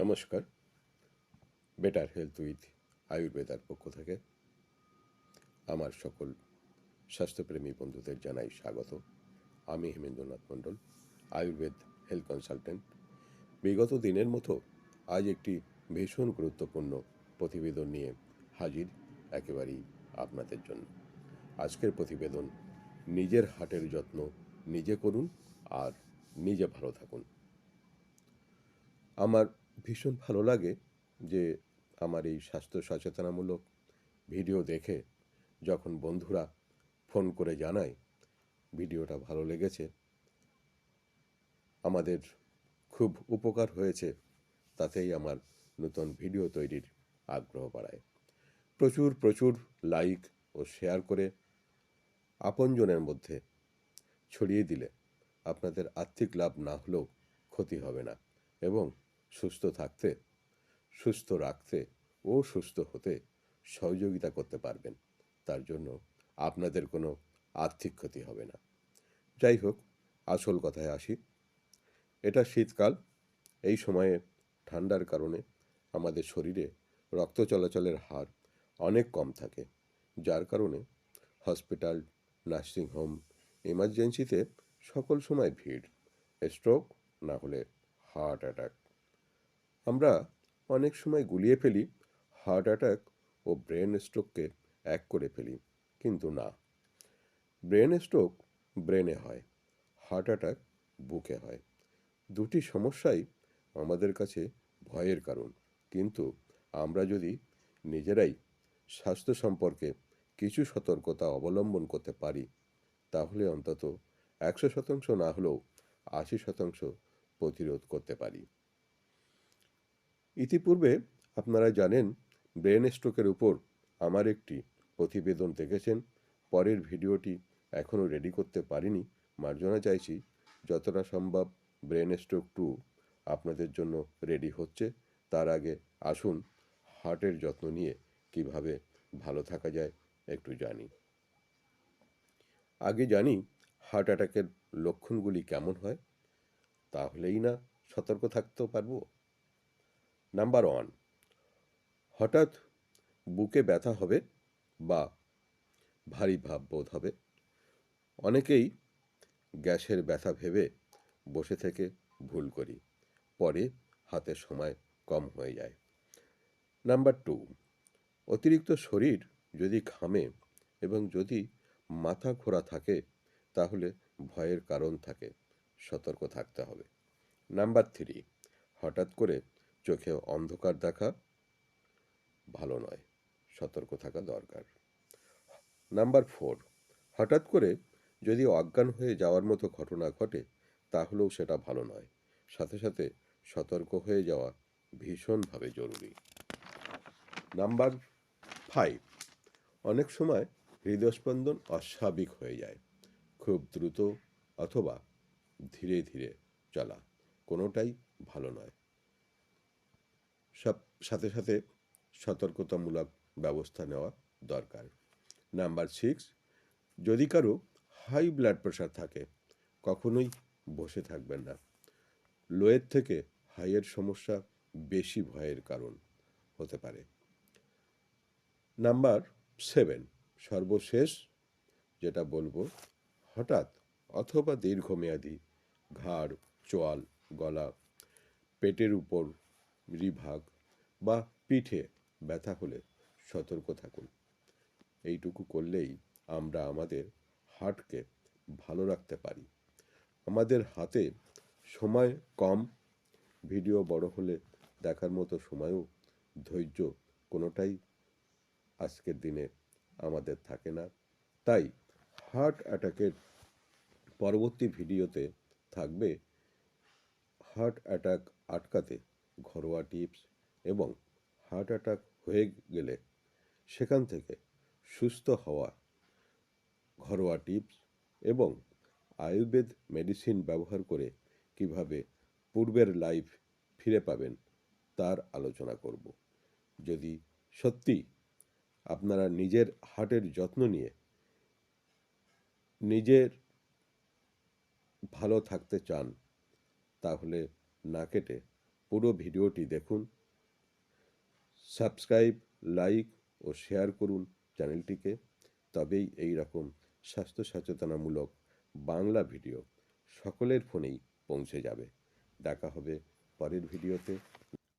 নমস্কার। Better health with আয়ুর্বেদার পক্ষ থেকে আমার সকল স্বাস্থ্যপ্রেমী বন্ধুদের জানাই স্বাগত। আমি হেমেন্দ্রনাথ মণ্ডল আয়ুর্বেদ হেলথ কনসালটেন্ট বিগত দিনের মতো আজ একটি ভীষণ গুরুত্বপূর্ণ প্রতিবেদন নিয়ে হাজির একেবারেই আপনাদের জন্য। আজকের প্রতিবেদন নিজের হার্টের যত্ন নিজে করুন আর নিজে ভালো থাকুন। আমার ভীষণ ভালো লাগে যে আমার এই স্বাস্থ্য সচেতনামূলক ভিডিও দেখে যখন বন্ধুরা ফোন করে জানায়, ভিডিওটা ভালো লেগেছে। আমাদের খুব উপকার হয়েছে, তাতেই আমার নতুন ভিডিও তৈরির আগ্রহ বাড়ায়। প্রচুর প্রচুর লাইক ও শেয়ার করে আপনজনের মধ্যে ছড়িয়ে দিলে আপনাদের আর্থিক লাভ না হলেও ক্ষতি হবে না। এবং সুস্থ থাকতে, সুস্থ রাখতে ও সুস্থ হতে সহযোগিতা করতে পারবেন। তার জন্য আপনাদের কোনো আর্থিক ক্ষতি হবে না। যাই হোক, আসল কথায় আসি। এটা শীতকাল। এই সময়ে ঠান্ডার কারণে আমাদের শরীরে রক্ত চলাচলের হার অনেক কম থাকে। যার কারণে হসপিটাল নার্সিংহোম এমার্জেন্সিতে সকল সময় ভিড়, স্ট্রোক না হলে হার্ট অ্যাটাক। আমরা অনেক সময় গুলিয়ে ফেলি হার্ট অ্যাটাক ও ব্রেন স্ট্রোককে এক করে ফেলি, কিন্তু না। ব্রেন স্ট্রোক ব্রেনে হয় হার্ট অ্যাটাক বুকে হয়। দুটি সমস্যাই আমাদের কাছে ভয়ের কারণ। কিন্তু আমরা যদি নিজেরাই স্বাস্থ্য সম্পর্কে কিছু সতর্কতা অবলম্বন করতে পারি, তাহলে অন্তত একশো শতাংশ না হলেও আশি শতাংশ প্রতিরোধ করতে পারি। ইতিপূর্বে আপনারা জানেন, ব্রেন স্ট্রোকের উপর আমার একটি প্রতিবেদন দেখেছেন। পরের ভিডিওটি এখনও রেডি করতে পারিনি। মার্জনা চাইছি, যতটা সম্ভব ব্রেন স্ট্রোক টু আপনাদের জন্য রেডি হচ্ছে। তার আগে আসুন, হার্টের যত্ন নিয়ে কীভাবে ভালো থাকা যায় একটু জানি। আগে জানি হার্ট অ্যাটাকের লক্ষণগুলি কেমন হয়, তাহলেই না সতর্ক থাকতেও পারব। নাম্বার ওয়ান হঠাৎ বুকে ব্যথা হবে বা ভারী ভাব বোধ হবে। অনেকেই গ্যাসের ব্যথা ভেবে বসে থেকে ভুল করি, পরে হাতের সময় কম হয়ে যায়। নাম্বার টু অতিরিক্ত শরীর যদি ঘামে এবং যদি মাথা ঘোরা থাকে, তাহলে ভয়ের কারণ থাকে, সতর্ক থাকতে হবে। নাম্বার থ্রি হঠাৎ করে চোখে অন্ধকার দেখা ভালো নয়, সতর্ক থাকা দরকার। নাম্বার ফোর, হঠাৎ করে যদি অজ্ঞান হয়ে যাওয়ার মতো ঘটনা ঘটে, তাহলেও সেটা ভালো নয়। সাথে সাথে সতর্ক হয়ে যাওয়া ভীষণভাবে জরুরি। নাম্বার ফাইভ, অনেক সময় হৃদস্পন্দন অস্বাভাবিক হয়ে যায়। খুব দ্রুত অথবা ধীরে ধীরে চলা কোনোটাই ভালো নয়। সব, সাথে সাথে সতর্কতামূলক ব্যবস্থা নেওয়া দরকার। নাম্বার সিক্স যদি কারও হাই ব্লাড প্রেশার থাকে, কখনোই বসে থাকবেন না। লোয়ের থেকে হাইয়ের সমস্যা বেশি ভয়ের কারণ হতে পারে। নাম্বার সেভেন সর্বশেষ যেটা বলব, হঠাৎ অথবা দীর্ঘমেয়াদী ঘাড়, চোয়াল, গলা, পেটের উপর রিভাগ বা পিঠে ব্যথা হলে সতর্ক থাকুন। এইটুকু করলেই আমরা আমাদের হার্টকে ভালো রাখতে পারি। আমাদের হাতে সময় কম, ভিডিও বড় হলে দেখার মতো সময়ও ধৈর্য কোনোটাই আজকের দিনে আমাদের থাকে না। তাই হার্ট অ্যাটাকের পরবর্তী ভিডিওতে থাকবে হার্ট অ্যাটাক আটকাতে ঘরোয়া টিপস এবং হার্ট অ্যাটাক হয়ে গেলে সেখান থেকে সুস্থ হওয়া ঘরোয়া টিপস এবং আয়ুর্বেদ মেডিসিন ব্যবহার করে কীভাবে পূর্বের লাইফ ফিরে পাবেন তার আলোচনা করব। যদি সত্যি আপনারা নিজের হার্টের যত্ন নিয়ে নিজের ভালো থাকতে চান, তাহলে না কেটে পুরো ভিডিওটি দেখুন। সাবস্ক্রাইব, লাইক ও শেয়ার করুন চ্যানেলটিকে। তবেই এই রকম স্বাস্থ্য সচেতনামূলক বাংলা ভিডিও সকলের ফোনেই পৌঁছে যাবে। দেখা হবে পরের ভিডিওতে।